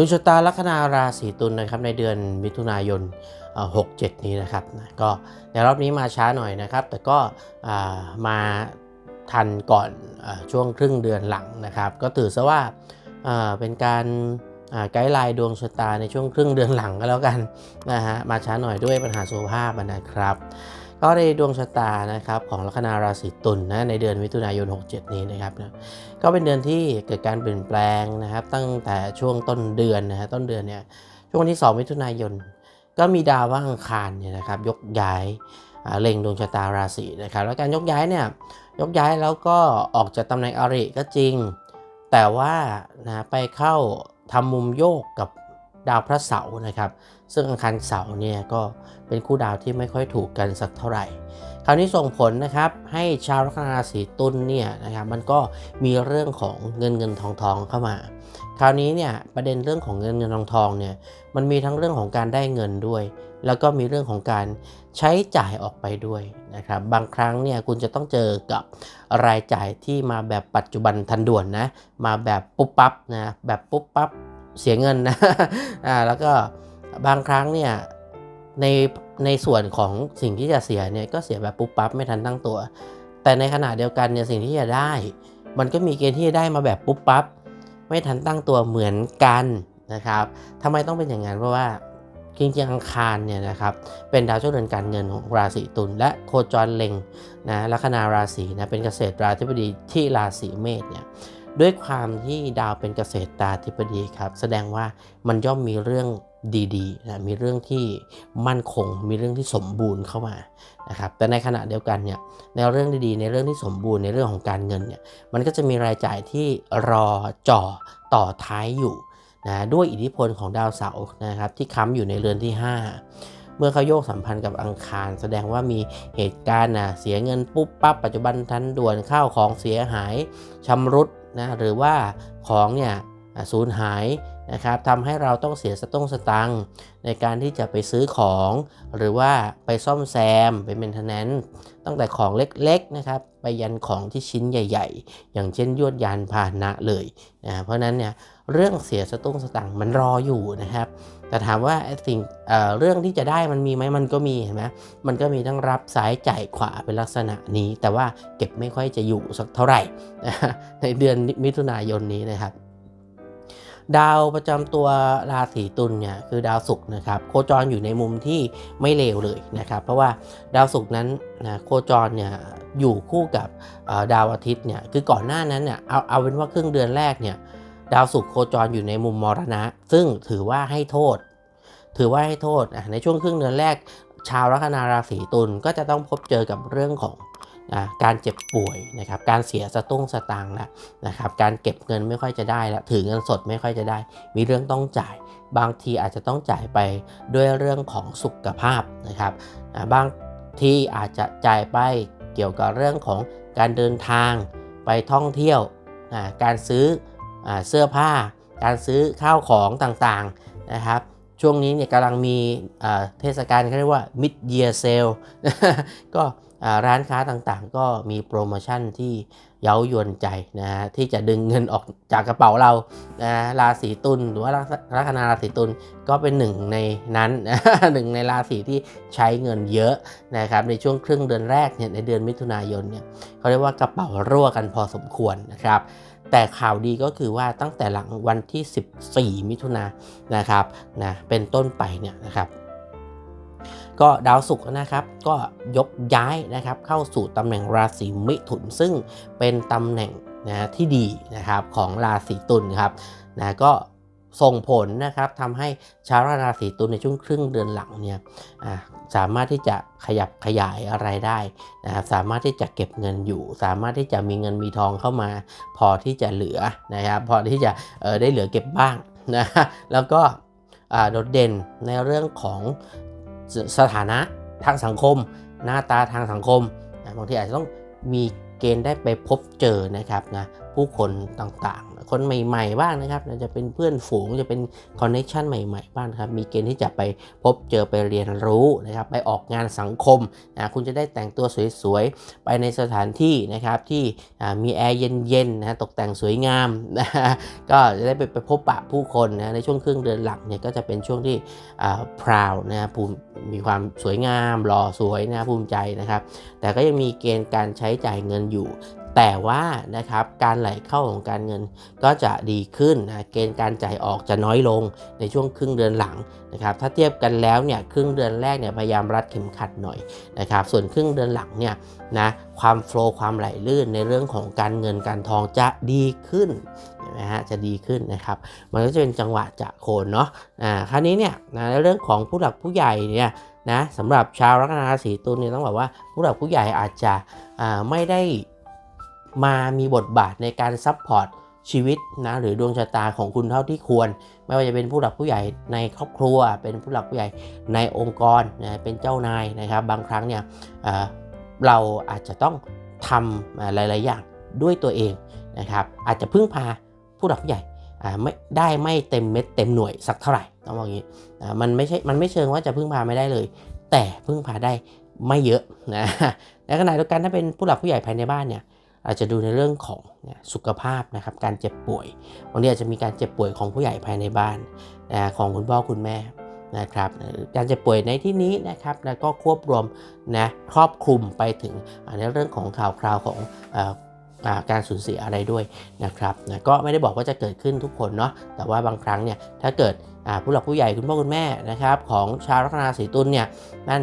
ดวงชะตาลัคนาราศีตุลนะครับในเดือนมิถุนายน 67 นี้นะครับก็ในรอบนี้มาช้าหน่อยนะครับ แต่ก็มาทันก่อนอช่วงครึ่งเดือนหลังนะครับ ก็ถือซะว่าเป็นการไกด์ไลน์ดวงชะตาในช่วงครึ่งเดือนหลังก็แล้วกันนะฮะมาช้าหน่อยด้วยปัญหาสุขภาพนะครับ ก็ในดวงชะตานะครับของลัคนาราศีตุลนะในเดือนมิถุนายน 67 นี้นะครับนะก็เป็นเดือนที่เกิดการเปลี่ยนแปลงนะครับ ตั้งแต่ช่วงต้นเดือนนะฮะต้นเดือนเนี่ยช่วงวันที่ 2 มิถุนายน ก็มีดาวว่าอังคารเนี่ยนะครับยกย้ายเล็งดวงชะตาราศีนะครับแล้วการยกย้ายเนี่ยยกย้ายแล้วก็ออกจากตำแหน่งอริก็จริง แต่ว่านะไปเข้าทำมุมโยกกับ ดาวพระเสาร์นะครับ ซึ่งอังคารเสาร์เนี่ยก็เป็นคู่ดาวที่ไม่ค่อยถูกกันสักเท่าไหร่ คราวนี้ส่งผลนะครับให้ชาวลัคนาราศีตุลเนี่ยนะครับมันก็มีเรื่องของเงินเงินทองทองเข้ามา คราวนี้เนี่ยประเด็นเรื่องของเงินเงินทองทองเนี่ยมันมีทั้งเรื่องของการได้เงินด้วย แล้วก็มีเรื่องของการใช้จ่ายออกไปด้วยนะครับบางครั้งเนี่ยคุณจะต้องเจอกับรายจ่ายที่มาแบบปัจจุบันทันด่วนนะมาแบบปุ๊บปั๊บนะแบบปุ๊บปั๊บ เสียเงินนะอ่าแล้วก็บางครั้งเนี่ยในในส่วนของสิ่งที่จะเสียเนี่ยก็เสียแบบปุ๊บปั๊บไม่ทันตั้งตัว แต่ในขณะเดียวกันเนี่ยสิ่งที่จะได้ มันก็มีเกณฑ์ที่จะได้มาแบบปุ๊บปั๊บไม่ทันตั้งตัวเหมือนกันนะครับทำไมต้องเป็นอย่างนั้นเพราะว่าจริงๆอังคารเนี่ยนะครับเป็นดาวเจ้าเรือนการเงินของราศีตุลและโคจรเล็งนะลัคนาราศีนะเป็นเกษตราธิบดีที่ราศีเมษเนี่ย ด้วยความที่ดาวเป็นเกษตราธิบดีครับ แสดงว่ามันย่อมมีเรื่องดีๆนะมีเรื่องที่มั่นคง มีเรื่องที่สมบูรณ์เข้ามานะครับแต่ในขณะเดียวกันเนี่ยในเรื่องดีๆ ในเรื่องที่สมบูรณ์ในเรื่องของการเงินเนี่ยมันก็จะมีรายจ่ายที่รอจ่อต่อท้ายอยู่นะด้วยอิทธิพลของดาวเสาร์นะครับที่ค้ำอยู่ในเรือนที่ 5เมื่อเขาโยกสัมพันธ์กับอังคาร แสดงว่ามีเหตุการณ์นะเสียเงินปุ๊บปั๊บปัจจุบันทันด่วนข้าวของเสียหายชำรุด นะหรือว่าของเนี่ยสูญหาย นะครับทำให้เราต้องเสียสต้งสตังในการที่จะไปซื้อของ หรือว่าไปซ่อมแซมไปเมนเทนแนนซ์ตั้งแต่ของเล็กๆนะครับไปยันของที่ชิ้นใหญ่ ๆ อย่างเช่นยวดยานพาหนะเลยนะเพราะนั้นเนี่ยเรื่องเสียสตุ้งสตังมันรออยู่นะครับ แต่ถามว่าสิ่งเเรื่องที่จะได้มันมีไหมมันก็มีเห็นไหมมันก็มีทั้งรับซ้ายจ่ายขวาเป็นลักษณะนี้ แต่ว่าเก็บไม่ค่อยจะอยู่สักเท่าไหร่ในเดือนมิถุนายนนี้นะครับ ดาวประจำตัวราศีตุลเนี่ยคือดาวศุกร์นะครับโคจรอยู่ในมุมที่ไม่เลวเลยนะครับ เพราะว่าดาวศุกร์นั้นนะโคจรเนี่ยอยู่คู่กับดาวอาทิตย์เนี่ยคือก่อนหน้านั้นเนี่ยเอาเอาเป็นว่าครึ่งเดือนแรกเนี่ยดาวศุกร์โคจรอยู่ในมุมมรณะ ซึ่งถือว่าให้โทษ ถือว่าให้โทษอะในช่วงครึ่งเดือนแรก ชาวลัคนาราศีตุลก็จะต้องพบเจอกับเรื่องของ การเจ็บป่วยนะครับการเสียสตุ้งสตางค์ละนะครับการเก็บเงินไม่ค่อยจะได้ละถือเงินสดไม่ค่อยจะได้ มีเรื่องต้องจ่าย บางทีอาจจะต้องจ่ายไปด้วยเรื่องของสุขภาพนะครับบางที่อาจจะจ่ายไปเกี่ยวกับเรื่องของการเดินทางไปท่องเที่ยว การซื้ออเสื้อผ้า การซื้อข้าวของต่างๆนะครับ ช่วงนี้เนี่ยกำลังมีเทศกาลเขาเรียกว่า mid year sale ก็ร้านค้าต่างๆ ก็มีโปรโมชั่นที่เย้ายวนใจนะฮะที่จะดึงเงินออกจากกระเป๋าเรานะราศีตุลหรือว่าลัคนาราศีตุลก็เป็นหนึ่งในนั้นหนึ่งในราศีที่ใช้เงินเยอะนะครับในช่วงครึ่งเดือนแรกเนี่ยในเดือนมิถุนายนเนี่ยเขาเรียกว่ากระเป๋ารั่วกันพอสมควรนะครับ แต่ข่าวดีก็คือว่าตั้งแต่หลังวันที่ 14 มิถุนายนนะครับนะเป็นต้นไปเนี่ยนะครับก็ดาวศุกร์นะครับก็ยกย้ายนะครับเข้าสู่ตำแหน่งราศีมิถุน ซึ่งเป็นตำแหน่งนะที่ดีนะครับของราศีตุลครับนะก็ ส่งผลนะครับทำให้ชาวราศีตุลในช่วงครึ่งเดือนหลังเนี่ยสามารถที่จะขยับขยายอะไรได้นะครับสามารถที่จะเก็บเงินอยู่ สามารถที่จะมีเงินมีทองเข้ามา พอที่จะเหลือนะครับพอที่จะได้เหลือเก็บบ้างนะแล้วก็โดดเด่นในเรื่องของสถานะทางสังคม หน้าตาทางสังคมนะบางทีอาจจะต้องมีเกณฑ์ได้ไปพบเจอนะครับนะผู้คนต่าง คนใหม่ ๆ บ้างนะครับจะเป็นเพื่อนฝูงจะเป็นคอนเนคชันใหม่ ๆ บ้างครับมีเกณฑ์ที่จะไปพบเจอไปเรียนรู้นะครับไปออกงานสังคมนะคุณจะได้แต่งตัวสวยๆ ไปในสถานที่นะครับที่มีแอร์เย็นๆนะตกแต่งสวยงามนะก็จะได้ไปไปพบปะผู้คนนะในช่วงครึ่งเดือนหลังเนี่ยก็จะเป็นช่วงที่พราวนะภูมิมีความสวยงามหล่อสวยนะภูมิใจนะครับ แต่ก็ยังมีเกณฑ์การใช้จ่ายเงินอยู่ แต่ว่านะครับการไหลเข้าของการเงินก็จะดีขึ้นนะเกณฑ์การจ่ายออกจะน้อยลงในช่วงครึ่งเดือนหลังนะครับถ้าเทียบกันแล้วเนี่ยครึ่งเดือนแรกเนี่ยพยายามรัดเข็มขัดหน่อยนะครับส่วนครึ่งเดือนหลังเนี่ยนะความโฟล์ความไหลลื่นในเรื่องของการเงินการทองจะดีขึ้นนะฮะจะดีขึ้นนะครับ มันก็จะเป็นจังหวะจะโคนเนาะอ่าคราวนี้เนี่ยนะในเรื่องของผู้หลักผู้ใหญ่เนี่ยนะสำหรับชาวลัคนาราศีตุลเนี่ยต้องบอกว่าผู้หลักผู้ใหญ่อาจจะไม่ได้ มามีบทบาทในการซัพพอร์ตชีวิตนะหรือดวงชะตาของคุณเท่าที่ควร ไม่ว่าจะเป็นผู้หลักผู้ใหญ่ในครอบครัว เป็นผู้หลักผู้ใหญ่ในองค์กรนะเป็นเจ้านายนะครับ บางครั้งเนี่ยเราอาจจะต้องทำหลาย ๆ อย่างด้วยตัวเองนะครับ อาจจะพึ่งพาผู้หลักผู้ใหญ่ไม่ได้ไม่เต็มเม็ดเต็มหน่วยสักเท่าไหร่ต้องบอกอย่างนี้มันไม่ใช่มันไม่เชิงว่าจะพึ่งพาไม่ได้เลย แต่พึ่งพาได้ไม่เยอะนะในขณะเดียวกันถ้าเป็นผู้หลักผู้ใหญ่ภายในบ้านเนี่ย อาจจะดูในเรื่องของสุขภาพนะครับการเจ็บป่วยบางทีอาจจะมีการเจ็บป่วยของผู้ใหญ่ภายในบ้านนะของคุณพ่อคุณแม่นะครับการเจ็บป่วยในที่นี้นะครับแล้วก็ควบรวมนะครอบคลุมไปถึงในเรื่องของข่าวคราวของการสูญเสียอะไรด้วยนะครับนะก็ไม่ได้บอกว่าจะเกิดขึ้นทุกคนเนาะแต่ว่าบางครั้งเนี่ยถ้าเกิดผู้หลักผู้ใหญ่คุณพ่อคุณแม่นะครับของชาวลัคนาสีตุลเนี่ยนั่น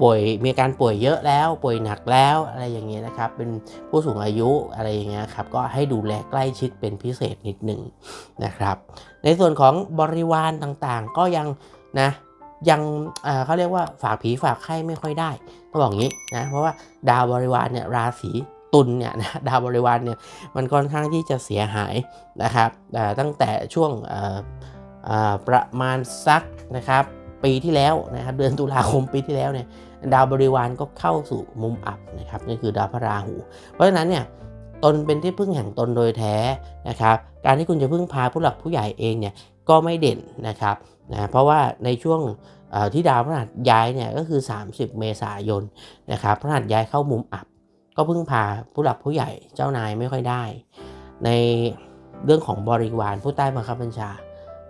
ป่วยมีการป่วยเยอะแล้ว ป่วยหนักแล้วอะไรอย่างเงี้ยนะครับ เป็นผู้สูงอายุอะไรอย่างเงี้ยครับ ก็ให้ดูแลใกล้ชิดเป็นพิเศษนิดหนึ่งนะครับ ในส่วนของบริวารต่างๆ ก็ยังนะยังเขาเรียกว่าฝากผีฝากไข้ไม่ค่อยได้ต้องบอกงี้นะ เพราะว่าดาวบริวารเนี่ยราศีตุลเนี่ยนะดาวบริวารเนี่ยมันค่อนข้างที่จะเสียหายนะครับตั้งแต่ช่วงประมาณสักนะครับปีที่แล้วนะครับเดือนตุลาคมปีที่แล้วเนี่ย ดาวบริวารก็เข้าสู่มุมอับนะครับนี่คือดาวพระราหู เพราะฉะนั้นเนี่ยตนเป็นที่พึ่งแห่งตนโดยแท้นะครับการที่คุณจะพึ่งพาผู้หลักผู้ใหญ่เองเนี่ยก็ไม่เด่นนะครับนะเพราะว่าในช่วงที่ดาวพระหัสย้ายเนี่ยก็คือ 30 เมษายนนะครับพระหัสย้ายเข้ามุมอับ ก็พึ่งพาผู้หลักผู้ใหญ่เจ้านายไม่ค่อยได้ ในเรื่องของบริวารผู้ใต้บังคับบัญชา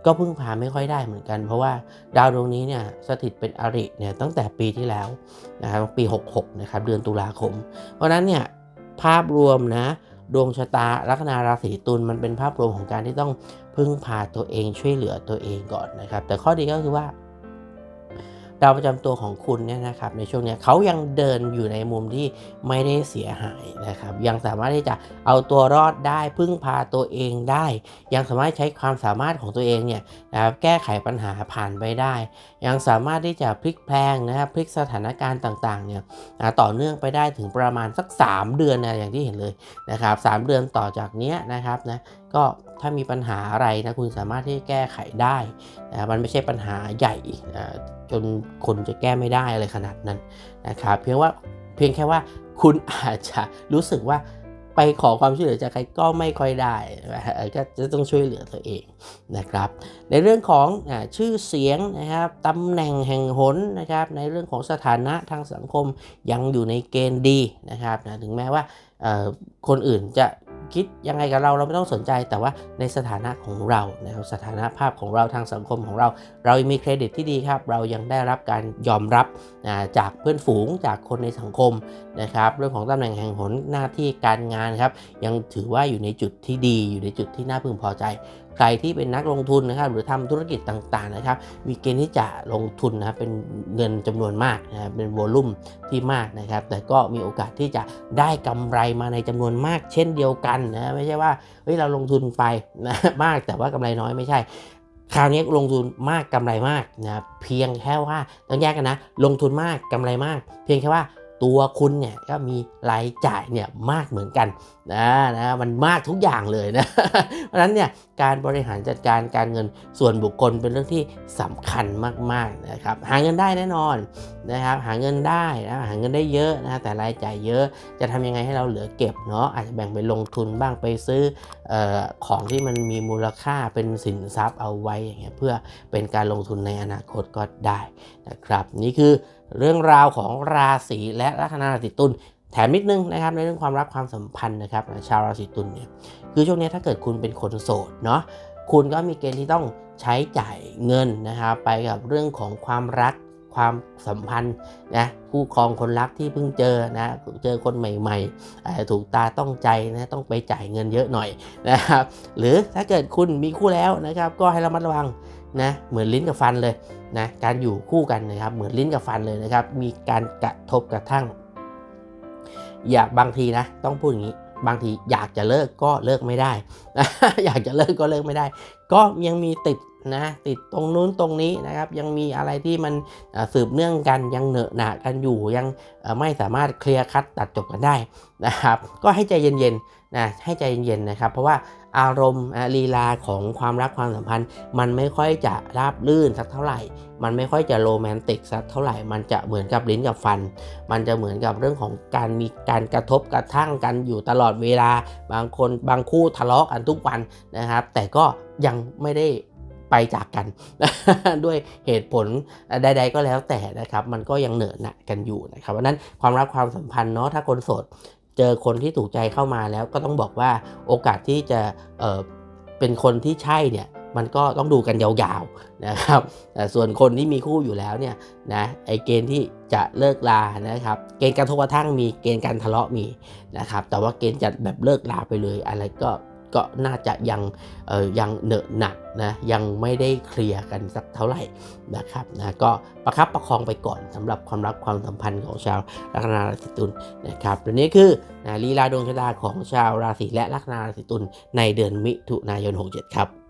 ก็พึ่งพาไม่ค่อยได้เหมือนกัน เพราะว่าดาวดวงนี้เนี่ยสถิตเป็นอริเนี่ยตั้งแต่ปีที่แล้วนะครับปี 66นะครับเดือนตุลาคม เพราะนั้นเนี่ยภาพรวมนะดวงชะตาลัคนาราศีตุลมันเป็นภาพรวมของการที่ต้องพึ่งพาตัวเองช่วยเหลือตัวเองก่อนนะครับ แต่ข้อดีก็คือว่า ดาวประจำตัวของคุณเนี่ยนะครับในช่วงนี้เขายังเดินอยู่ในมุมที่ไม่ได้เสียหายนะครับ ยังสามารถที่จะเอาตัวรอดได้พึ่งพาตัวเองได้ ยังสามารถใช้ความสามารถของตัวเองเนี่ยนะครับแก้ไขปัญหาผ่านไปได้ ยังสามารถที่จะพลิกแพลงนะครับพลิกสถานการณ์ต่างๆเนี่ยต่อเนื่องไปได้ถึงประมาณสัก 3 เดือนนะอย่างที่เห็นเลยนะครับสเดือนต่อจากนี้นะครับนะ ก็ถ้ามีปัญหาอะไรนะคุณสามารถที่แก้ไขได้นะมันไม่ใช่ปัญหาใหญ่จนคนจะแก้ไม่ได้อะไรขนาดนั้นนะครับเพียงว่าเพียงแค่ว่าคุณอาจจะรู้สึกว่าไปขอความช่วยเหลือจากใครก็ไม่ค่อยได้ก็จะต้องช่วยเหลือตัวเองนะครับ ในเรื่องของชื่อเสียงนะครับตำแหน่งแห่งหนนะครับ ในเรื่องของสถานะทางสังคมยังอยู่ในเกณฑ์ดีนะครับนะถึงแม้ว่าคนอื่นจะ คิดยังไงกับเราเราไม่ต้องสนใจ แต่ว่าในสถานะของเรานะครับสถานะภาพของเราทางสังคมของเรา เรามีเครดิตที่ดีครับ เรายังได้รับการยอมรับจากเพื่อนฝูงจากคนในสังคมนะครับ เรื่องของตำแหน่งแห่งหนหน้าที่การงานครับ ยังถือว่าอยู่ในจุดที่ดีอยู่ในจุดที่น่าพึงพอใจ ใครที่เป็นนักลงทุนนะครับหรือทำธุรกิจต่างๆนะครับมีเกณฑ์ที่จะลงทุนนะเป็นเงินจำนวนมากนะเป็นโวลุ่มที่มากนะครับ แต่ก็มีโอกาสที่จะได้กำไรมาในจำนวนมากเช่นเดียวกันนะไม่ใช่ว่าเฮ้ยเราลงทุนไปนะมากแต่ว่ากำไรน้อยไม่ใช่คราวนี้ลงทุนมากกำไรมากนะเพียงแค่ว่าต้องแยกกันนะ ลงทุนมากกำไรมาก เพียงแค่ว่า ตัวคุณเนี่ยก็มีรายจ่ายเนี่ยมากเหมือนกันนะนะมันมากทุกอย่างเลยนะเพราะฉะนั้นเนี่ยการบริหารจัดการการเงินส่วนบุคคลเป็นเรื่องที่สำคัญมากๆนะครับหาเงินได้แน่นอนนะครับหาเงินได้นะหาเงินได้เยอะนะแต่รายจ่ายเยอะจะทำยังไงให้เราเหลือเก็บเนาะอาจจะแบ่งไปลงทุนบ้างไปซื้อออของที่มันมีมูลค่าเป็นสินทรัพย์เอาไว้อย่างเงี้ยเพื่อเป็นการลงทุนในอนาคตก็ได้นะครับ นี่คือ เรื่องราวของราศีและลัคนาราศีตุลแถมนิดนึงนะครับในเรื่องความรักความสัมพันธ์นะครับชาวราศีตุลเนี่ยคือช่วงนี้ถ้าเกิดคุณเป็นคนโสดเนาะคุณก็มีเกณฑ์ที่ต้องใช้จ่ายเงินนะครับไปกับเรื่องของความรักความสัมพันธ์นะคู่ครองคนรักที่เพิ่งเจอนะเจอคนใหม่ๆอาจจะถูกตาต้องใจนะต้องไปจ่ายเงินเยอะหน่อยนะครับหรือถ้าเกิดคุณมีคู่แล้วนะครับก็ให้ระมัดระวัง นะเหมือนลิ้นกับฟันเลยนะการอยู่คู่กันนะครับเหมือนลิ้นกับฟันเลยนะครับ มีการกระทบกระทั่ง อยากบางทีนะ ต้องพูดอย่างนี้บางทีอยากจะเลิกก็เลิกไม่ได้ อยากจะเลิกก็เลิกไม่ได้ ก็ยังมีติด นะติดตรงนู้นตรงนี้นะครับ ยังมีอะไรที่มันสืบเนื่องกันยังเหนอะหนะกันอยู่ยังไม่สามารถเคลียร์คัดตัดจบกันได้นะครับ ก็ให้ใจเย็นๆนะให้ใจเย็นๆนะครับ เพราะว่าอารมณ์ลีลาของความรักความสัมพันธ์ มันไม่ค่อยจะราบลื่นสักเท่าไหร่ มันไม่ค่อยจะโรแมนติกสักเท่าไหร่ มันจะเหมือนกับลิ้นกับฟัน มันจะเหมือนกับเรื่องของการมีการกระทบกระทั่งกันอยู่ตลอดเวลา บางคนบางคู่ทะเลาะกันทุกวันนะครับ แต่ก็ยังไม่ได้ ไปจากกัน ด้วยเหตุผลใด ๆ ก็แล้วแต่นะครับ มันก็ยังเหนอะหนะกันอยู่นะครับเพราะนั้นความรักความสัมพันธ์เนาะถ้าคนโสดเจอคนที่ถูกใจเข้ามาแล้วก็ต้องบอกว่าโอกาสที่จะเออเป็นคนที่ใช่เนี่ยมันก็ต้องดูกันยาวๆนะครับแต่ส่วนคนที่มีคู่อยู่แล้วเนี่ยนะไอเกณฑ์ที่จะเลิกลานะครับ เกณฑ์การทบกระทั่งมีเกณฑ์การทะเลาะมีนะครับ แต่ว่าเกณฑ์จะแบบเลิกลาไปเลยอะไรก็ ก็น่าจะยังยังเหนอะหนักนะยังไม่ได้เคลียร์กันสักเท่าไหร่นะครับนะก็ประคับประคองไปก่อนสำหรับความรักความสัมพันธ์ของชาวลัคนาราศีตุลนะครับและนี่คือนะลีลาดวงชะตาของชาวราศีและลัคนาราศีตุลในเดือนมิถุนายน 67 ครับ